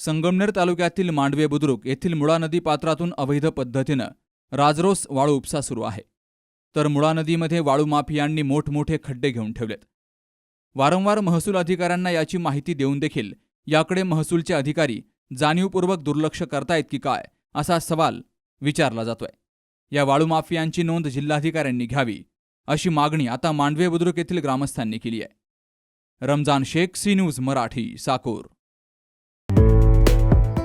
संगमनेर तालुक्यातील मांडवे बुद्रुक येथील मुळा नदी पात्रातून अवैध पद्धतीनं राजरोस वाळू उपसा सुरू आहे. तर मुळा नदीमध्ये वाळू माफियांनी मोठमोठे खड्डे घेऊन ठेवलेत. वारंवार महसूल अधिकाऱ्यांना याची माहिती देऊन देखील याकडे महसूलचे अधिकारी जाणीवपूर्वक दुर्लक्ष करतायत की काय असा सवाल विचारला जातोय. या वाळू माफियांची नोंद जिल्हाधिकाऱ्यांनी घ्यावी अशी मागणी आता मांडवे बुद्रुक येथील ग्रामस्थांनी केली आहे. Ramzan Shaikh C news Marathi Sakor.